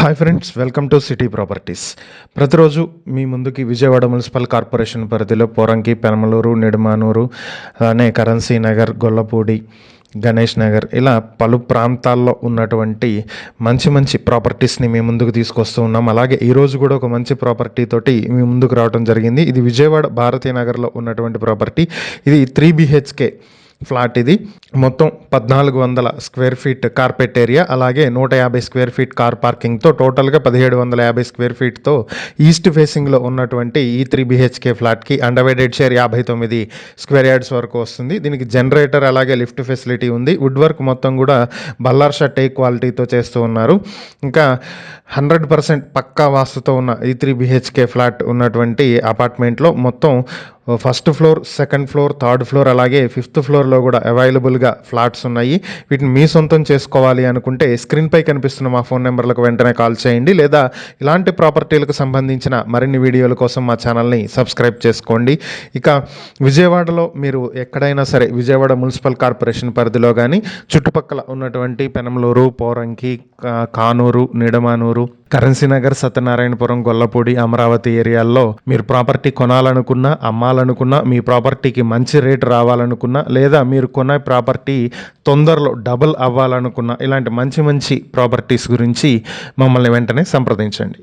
Hi friends welcome to city properties ప్రతిరోజు మీ ముందుకి విజయవాడ మున్సిపల్ కార్పొరేషన్ పరిధిలో పోరంకి పెనమలూరు నిడమానూరు అనే కరెన్సీ నగర్ గొల్లపూడి గణేష్ నగర్ ఇలా పలు ప్రాంతాల్లో ఉన్నటువంటి మంచి మంచి ప్రాపర్టీస్ని మీ ముందుకు తీసుకొస్తూ ఉన్నాం. అలాగే ఈరోజు కూడా ఒక మంచి ప్రాపర్టీ తోటి మీ ముందుకు రావడం జరిగింది. ఇది విజయవాడ భారతీయ నగర్లో ఉన్నటువంటి ప్రాపర్టీ. ఇది త్రీ బిహెచ్కే ఫ్లాట్ ఇది. మొత్తం పద్నాలుగు వందల స్క్వేర్ ఫీట్ కార్పెట్ ఏరియా అలాగే నూట యాభై స్క్వేర్ ఫీట్ కార్ పార్కింగ్తో టోటల్గా పదిహేడు వందల యాభై స్క్వేర్ ఫీట్తో ఈస్ట్ ఫేసింగ్లో ఉన్నటువంటి ఈ త్రీ బిహెచ్కే ఫ్లాట్కి అండర్వైడెడ్ షేర్ యాభై తొమ్మిది స్క్వేర్ యార్డ్స్ వరకు వస్తుంది. దీనికి జనరేటర్ అలాగే లిఫ్ట్ ఫెసిలిటీ ఉంది. వుడ్ వర్క్ మొత్తం కూడా బల్లార్షా టేక్ క్వాలిటీతో చేస్తూ ఉన్నారు. ఇంకా హండ్రెడ్ పర్సెంట్ పక్కా వాస్తుతో ఉన్న ఈ త్రీ బిహెచ్కే ఫ్లాట్ ఉన్నటువంటి అపార్ట్మెంట్లో మొత్తం first floor second floor third floor అలాగే ఫిఫ్త్ ఫ్లోర్లో కూడా అవైలబుల్గా ఫ్లాట్స్ ఉన్నాయి. వీటిని మీ సొంతం చేసుకోవాలి అనుకుంటే స్క్రీన్పై కనిపిస్తున్న మా ఫోన్ నెంబర్లకు వెంటనే కాల్ చేయండి లేదా ఇలాంటి ప్రాపర్టీలకు సంబంధించిన మరిన్ని వీడియోల కోసం మా ఛానల్ని సబ్స్క్రైబ్ చేసుకోండి. ఇక విజయవాడలో మీరు ఎక్కడైనా సరే విజయవాడ మున్సిపల్ కార్పొరేషన్ పరిధిలో కానీ చుట్టుపక్కల ఉన్నటువంటి పెనమలూరు పోరంకి కానూరు నిడమానూరు కరెన్సీనగర్ సత్యనారాయణపురం గొల్లపూడి అమరావతి ఏరియాల్లో మీరు ప్రాపర్టీ కొనాలనుకున్నా అమ్మాలనుకున్నా మీ ప్రాపర్టీకి మంచి రేట్ రావాలనుకున్నా లేదా మీరు కొన్న ప్రాపర్టీ తొందరలో డబుల్ అవ్వాలనుకున్నా ఇలాంటి మంచి మంచి ప్రాపర్టీస్ గురించి మమ్మల్ని వెంటనే సంప్రదించండి.